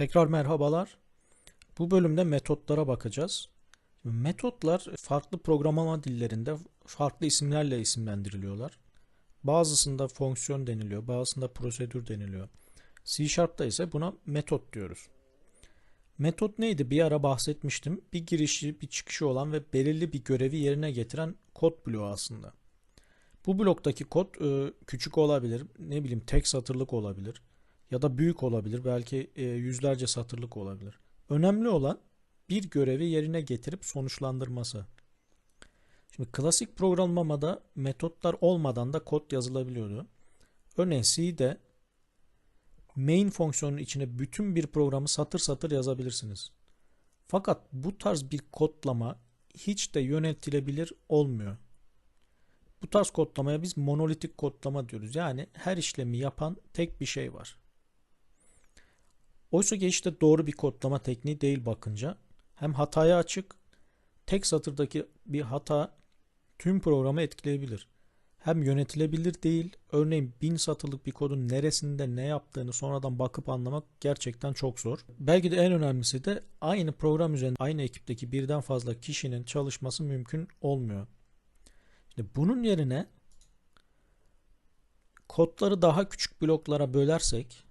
Tekrar merhabalar. Bu bölümde metotlara bakacağız. Metotlar farklı programlama dillerinde farklı isimlerle isimlendiriliyorlar. Bazısında fonksiyon deniliyor, bazısında prosedür deniliyor. C Sharp'ta ise buna metot diyoruz. Metot neydi? Bir ara bahsetmiştim. Bir girişi, bir çıkışı olan ve belirli bir görevi yerine getiren kod bloğu aslında. Bu bloktaki kod e, küçük olabilir, ne bileyim tek satırlık olabilir ya da büyük olabilir, belki e, yüzlerce satırlık olabilir. Önemli olan bir görevi yerine getirip sonuçlandırması. Şimdi klasik programlamada metotlar olmadan da kod yazılabiliyordu. Örneğin C'de main fonksiyonun içine bütün bir programı satır satır yazabilirsiniz. Fakat bu tarz bir kodlama hiç de yönetilebilir olmuyor. Bu tarz kodlamaya biz monolitik kodlama diyoruz. Yani her işlemi yapan tek bir şey var. Oysa ki işte doğru bir kodlama tekniği değil bakınca. Hem hataya açık, tek satırdaki bir hata tüm programı etkileyebilir. Hem yönetilebilir değil, örneğin bin satırlık bir kodun neresinde ne yaptığını sonradan bakıp anlamak gerçekten çok zor. Belki de en önemlisi de aynı program üzerinde aynı ekipteki birden fazla kişinin çalışması mümkün olmuyor. Şimdi bunun yerine kodları daha küçük bloklara bölersek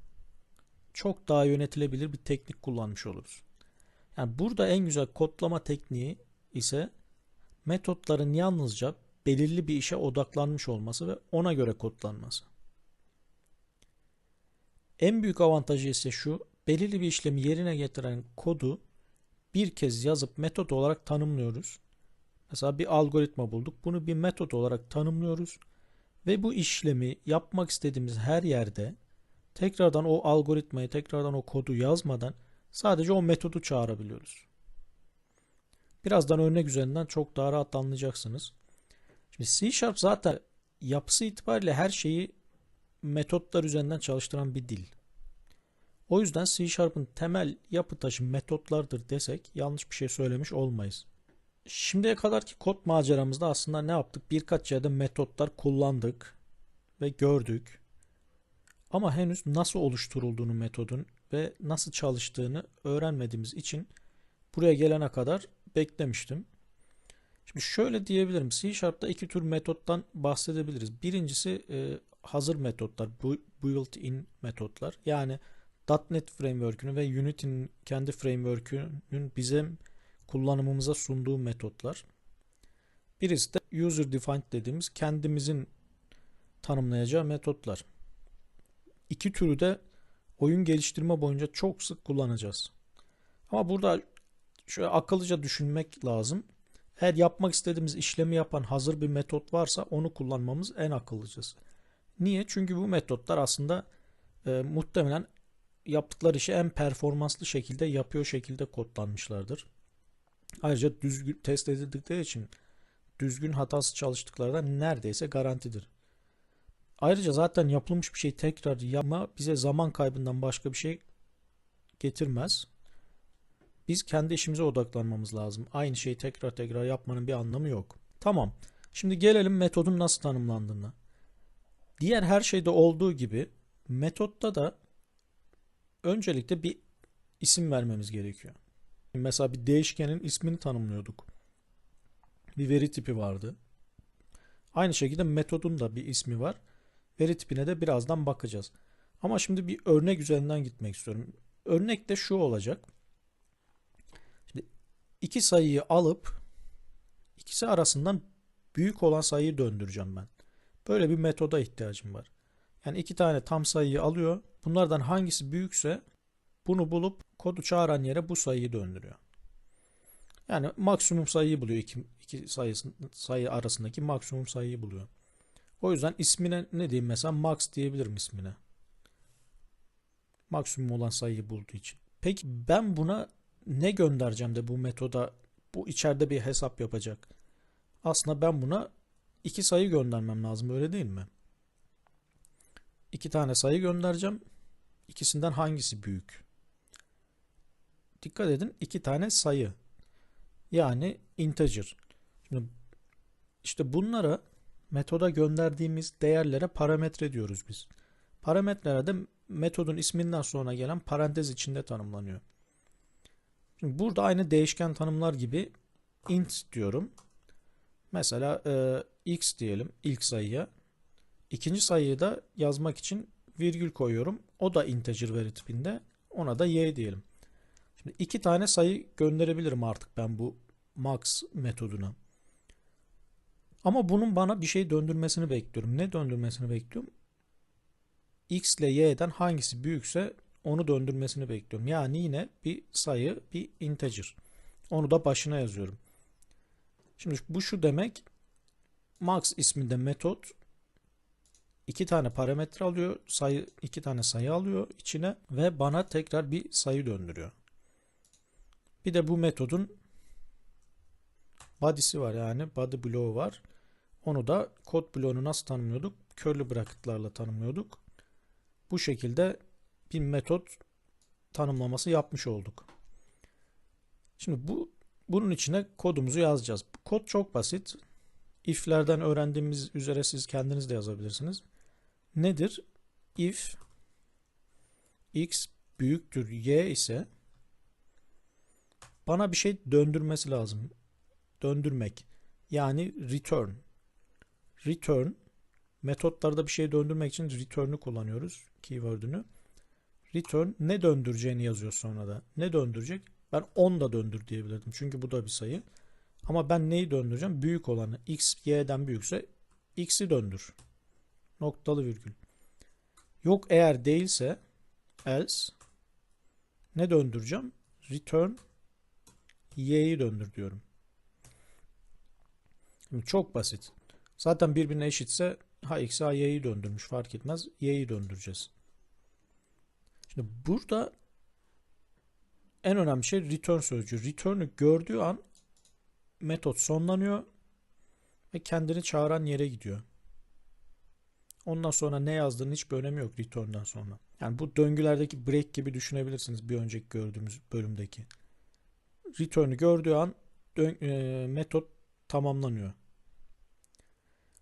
çok daha yönetilebilir bir teknik kullanmış oluruz. Yani burada en güzel kodlama tekniği ise metotların yalnızca belirli bir işe odaklanmış olması ve ona göre kodlanması. En büyük avantajı ise şu, belirli bir işlemi yerine getiren kodu bir kez yazıp metot olarak tanımlıyoruz. Mesela bir algoritma bulduk. Bunu bir metot olarak tanımlıyoruz. Ve bu işlemi yapmak istediğimiz her yerde tekrardan o algoritmayı, tekrardan o kodu yazmadan sadece o metodu çağırabiliyoruz. Birazdan örnek üzerinden çok daha rahat anlayacaksınız. Şimdi C Sharp zaten yapısı itibariyle her şeyi metotlar üzerinden çalıştıran bir dil. O yüzden C Sharp'ın temel yapı taşı metotlardır desek yanlış bir şey söylemiş olmayız. Şimdiye kadarki kod maceramızda aslında ne yaptık? Birkaç yerde metotlar kullandık ve gördük. Ama henüz nasıl oluşturulduğunu metodun ve nasıl çalıştığını öğrenmediğimiz için buraya gelene kadar beklemiştim. Şimdi şöyle diyebilirim. C Sharp'ta iki tür metottan bahsedebiliriz. Birincisi e, hazır metotlar, built-in metotlar. Yani .NET Framework'ünü ve Unity'nin kendi framework'ünün bizim kullanımımıza sunduğu metotlar. Birisi de user defined dediğimiz kendimizin tanımlayacağı metotlar. İki türü de oyun geliştirme boyunca çok sık kullanacağız. Ama burada şöyle akıllıca düşünmek lazım. Eğer yapmak istediğimiz işlemi yapan hazır bir metot varsa onu kullanmamız en akıllıcası. Niye? Çünkü bu metotlar aslında e, muhtemelen yaptıkları işi en performanslı şekilde yapıyor şekilde kodlanmışlardır. Ayrıca düzgün test edildikleri için düzgün hatasız çalıştıklarından neredeyse garantidir. Ayrıca zaten yapılmış bir şey tekrar yapma bize zaman kaybından başka bir şey getirmez. Biz kendi işimize odaklanmamız lazım. Aynı şeyi tekrar tekrar yapmanın bir anlamı yok. Tamam. Şimdi gelelim metodun nasıl tanımlandığına. Diğer her şeyde olduğu gibi metotta da öncelikle bir isim vermemiz gerekiyor. Mesela bir değişkenin ismini tanımlıyorduk. Bir veri tipi vardı. Aynı şekilde metodun da bir ismi var. Veri tipine de birazdan bakacağız. Ama şimdi bir örnek üzerinden gitmek istiyorum. Örnek de şu olacak. Şimdi iki sayıyı alıp ikisi arasından büyük olan sayıyı döndüreceğim ben. Böyle bir metoda ihtiyacım var. Yani iki tane tam sayıyı alıyor. Bunlardan hangisi büyükse bunu bulup kodu çağıran yere bu sayıyı döndürüyor. Yani maksimum sayıyı buluyor. iki, iki sayısı, sayı arasındaki maksimum sayıyı buluyor. O yüzden ismine ne diyeyim mesela max diyebilirim ismine. Maksimum olan sayıyı bulduğu için. Peki ben buna ne göndereceğim de bu metoda bu içeride bir hesap yapacak. Aslında ben buna iki sayı göndermem lazım öyle değil mi? İki tane sayı göndereceğim. İkisinden hangisi büyük? Dikkat edin iki tane sayı. Yani integer. Şimdi işte bunlara metoda gönderdiğimiz değerlere parametre diyoruz biz. Parametreler de metodun isminden sonra gelen parantez içinde tanımlanıyor. Şimdi burada aynı değişken tanımlar gibi int diyorum. Mesela e, x diyelim ilk sayıya. İkinci sayıyı da yazmak için virgül koyuyorum. O da integer veri tipinde. Ona da y diyelim. Şimdi iki tane sayı gönderebilirim artık ben bu max metoduna. Ama bunun bana bir şey döndürmesini bekliyorum. Ne döndürmesini bekliyorum? x ile y'den hangisi büyükse onu döndürmesini bekliyorum. Yani yine bir sayı, bir integer. Onu da başına yazıyorum. Şimdi bu şu demek. Max isminde metot iki tane parametre alıyor, sayı iki tane sayı alıyor içine ve bana tekrar bir sayı döndürüyor. Bir de bu metodun body'si var yani body bloğu var. Onu da kod bloğunu nasıl tanımlıyorduk? Curly bracket'larla tanımlıyorduk. Bu şekilde bir metot tanımlaması yapmış olduk. Şimdi bu bunun içine kodumuzu yazacağız. Kod çok basit. If'lerden öğrendiğimiz üzere siz kendiniz de yazabilirsiniz. Nedir? If x büyüktür y ise bana bir şey döndürmesi lazım. Döndürmek. Yani return. Return metotlarda bir şey döndürmek için return'ü kullanıyoruz. Keyword'ünü. Return ne döndüreceğini yazıyor sonra da. Ne döndürecek? Ben 10 da döndür diyebilirdim. Çünkü bu da bir sayı. Ama ben neyi döndüreceğim? Büyük olanı. X, Y'den büyükse X'i döndür. Noktalı virgül. Yok eğer değilse else ne döndüreceğim? Return Y'yi döndür diyorum. Şimdi çok basit. Zaten birbirine eşitse ha x ha y'yi döndürmüş fark etmez. Y'yi döndüreceğiz. Şimdi burada en önemli şey return sözcüğü. Return'ü gördüğü an metot sonlanıyor ve kendini çağıran yere gidiyor. Ondan sonra ne yazdığının hiçbir önemi yok return'dan sonra. Yani bu döngülerdeki break gibi düşünebilirsiniz bir önceki gördüğümüz bölümdeki. Return'ü gördüğü an e, metot tamamlanıyor.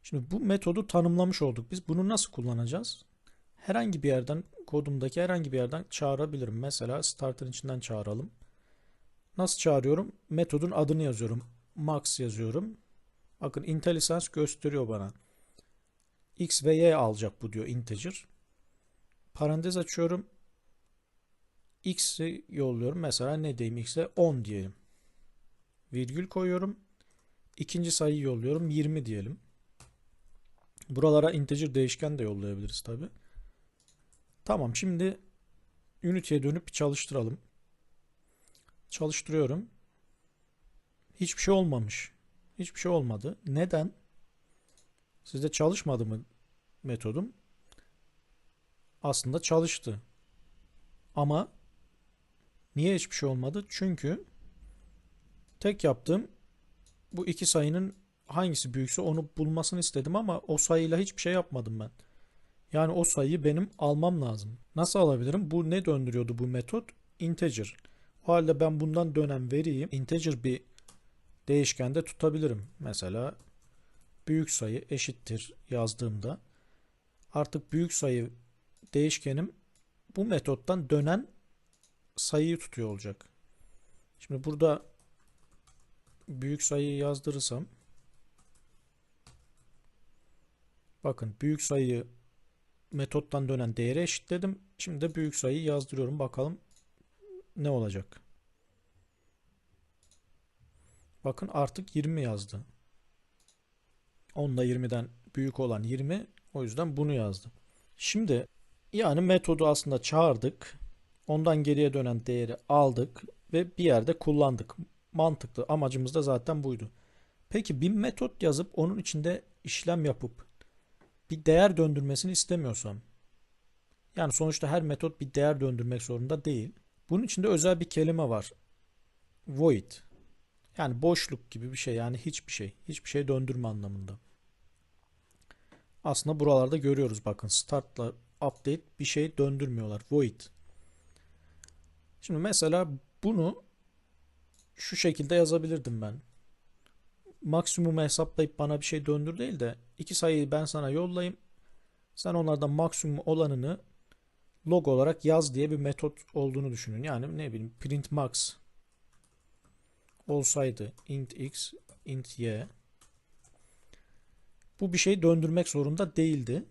Şimdi bu metodu tanımlamış olduk. Biz bunu nasıl kullanacağız? Herhangi bir yerden kodumdaki herhangi bir yerden çağırabilirim. Mesela start'ın içinden çağıralım. Nasıl çağırıyorum? Metodun adını yazıyorum. Max yazıyorum. Bakın IntelliSense gösteriyor bana. X ve Y alacak bu diyor integer. Parantez açıyorum. X'i yolluyorum. Mesela ne diyeyim X'e 10 diyelim. Virgül koyuyorum. İkinci sayıyı yolluyorum. 20 diyelim. Buralara integer değişken de yollayabiliriz tabi. Tamam şimdi Unity'ye dönüp çalıştıralım. Çalıştırıyorum. Hiçbir şey olmamış. Hiçbir şey olmadı. Neden? Sizde çalışmadı mı metodum? Aslında çalıştı. Ama niye hiçbir şey olmadı? Çünkü tek yaptığım bu iki sayının hangisi büyükse onu bulmasını istedim ama o sayıyla hiçbir şey yapmadım ben. Yani o sayıyı benim almam lazım. Nasıl alabilirim? Bu ne döndürüyordu bu metot? Integer. O halde ben bundan dönen veriyi integer bir değişkende tutabilirim. Mesela büyük sayı eşittir yazdığımda artık büyük sayı değişkenim bu metottan dönen sayıyı tutuyor olacak. Şimdi burada büyük sayıyı yazdırırsam bakın büyük sayıyı metottan dönen değere eşitledim. Şimdi de büyük sayıyı yazdırıyorum. Bakalım ne olacak. Bakın artık 20 yazdı. 10 ile 20'den büyük olan 20. O yüzden bunu yazdım. Şimdi yani metodu aslında çağırdık. Ondan geriye dönen değeri aldık ve bir yerde kullandık. Mantıklı. Amacımız da zaten buydu. Peki bir metot yazıp onun içinde işlem yapıp bir değer döndürmesini istemiyorsam yani sonuçta her metot bir değer döndürmek zorunda değil. Bunun içinde özel bir kelime var. Void. Yani boşluk gibi bir şey yani hiçbir şey. Hiçbir şey döndürme anlamında. Aslında buralarda görüyoruz bakın startla update bir şey döndürmüyorlar. Void. Şimdi mesela bunu şu şekilde yazabilirdim ben maksimumu hesaplayıp bana bir şey döndür değil de iki sayıyı ben sana yollayayım. Sen onlardan maksimum olanını log olarak yaz diye bir metot olduğunu düşünün. Yani ne bileyim print max olsaydı int x int y bu bir şey döndürmek zorunda değildi.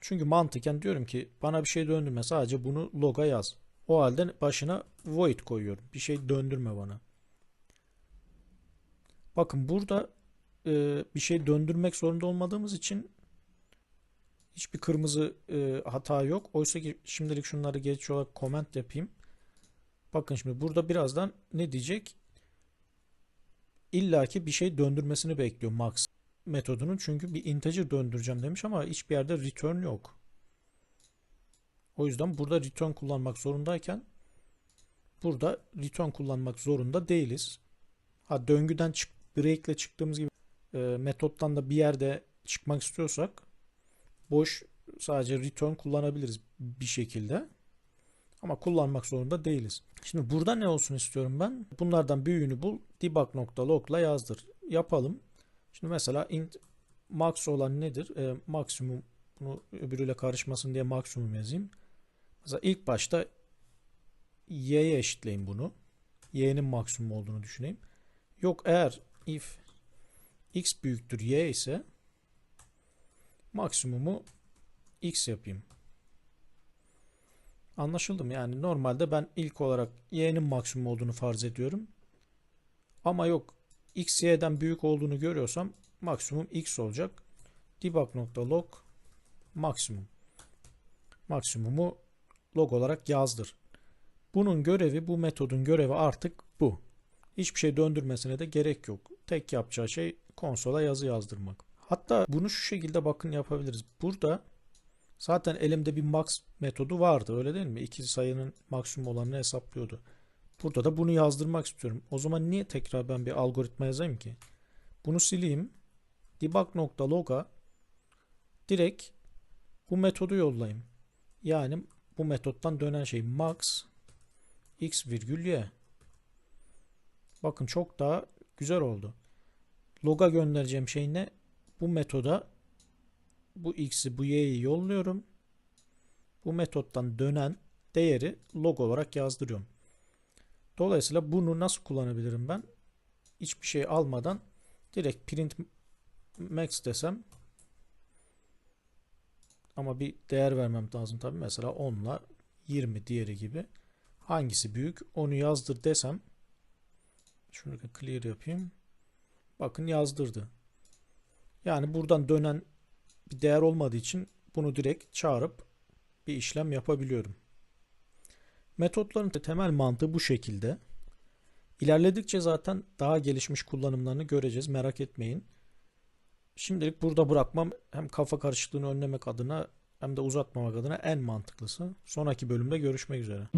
Çünkü mantıken diyorum ki bana bir şey döndürme sadece bunu loga yaz. O halde başına void koyuyorum. Bir şey döndürme bana. Bakın burada e, bir şey döndürmek zorunda olmadığımız için hiçbir kırmızı e, hata yok. Oysa ki şimdilik şunları geç olarak comment yapayım. Bakın şimdi burada birazdan ne diyecek? İlla ki bir şey döndürmesini bekliyor max metodunun. Çünkü bir integer döndüreceğim demiş ama hiçbir yerde return yok. O yüzden burada return kullanmak zorundayken burada return kullanmak zorunda değiliz. Ha döngüden çık break ile çıktığımız gibi e, metottan da bir yerde çıkmak istiyorsak boş sadece return kullanabiliriz bir şekilde. Ama kullanmak zorunda değiliz. Şimdi burada ne olsun istiyorum ben? Bunlardan büyüğünü bul. debug.log ile yazdır. Yapalım. Şimdi mesela int max olan nedir? E, maksimum bunu öbürüyle karışmasın diye maksimum yazayım. Mesela ilk başta y'ye eşitleyin bunu. y'nin maksimum olduğunu düşüneyim. Yok eğer if x büyüktür y ise maksimumu x yapayım. Anlaşıldı mı? Yani normalde ben ilk olarak y'nin maksimum olduğunu farz ediyorum. Ama yok x y'den büyük olduğunu görüyorsam maksimum x olacak. debug.log maksimum. Maksimumu log olarak yazdır. Bunun görevi, bu metodun görevi artık bu. Hiçbir şey döndürmesine de gerek yok. Tek yapacağı şey konsola yazı yazdırmak. Hatta bunu şu şekilde bakın yapabiliriz. Burada zaten elimde bir max metodu vardı öyle değil mi? İki sayının maksimum olanını hesaplıyordu. Burada da bunu yazdırmak istiyorum. O zaman niye tekrar ben bir algoritma yazayım ki? Bunu sileyim. debug.log'a direkt bu metodu yollayayım. Yani bu metottan dönen şey max x virgül y. Bakın çok daha güzel oldu. Log'a göndereceğim şey ne? Bu metoda bu x'i bu y'yi yolluyorum. Bu metottan dönen değeri log olarak yazdırıyorum. Dolayısıyla bunu nasıl kullanabilirim ben? Hiçbir şey almadan direkt print max desem ama bir değer vermem lazım tabii. Mesela 10 ile 20 diğeri gibi. Hangisi büyük? Onu yazdır desem şunu clear yapayım. Bakın yazdırdı. Yani buradan dönen bir değer olmadığı için bunu direkt çağırıp bir işlem yapabiliyorum. Metotların temel mantığı bu şekilde. İlerledikçe zaten daha gelişmiş kullanımlarını göreceğiz. Merak etmeyin. Şimdilik burada bırakmam hem kafa karışıklığını önlemek adına hem de uzatmamak adına en mantıklısı. Sonraki bölümde görüşmek üzere.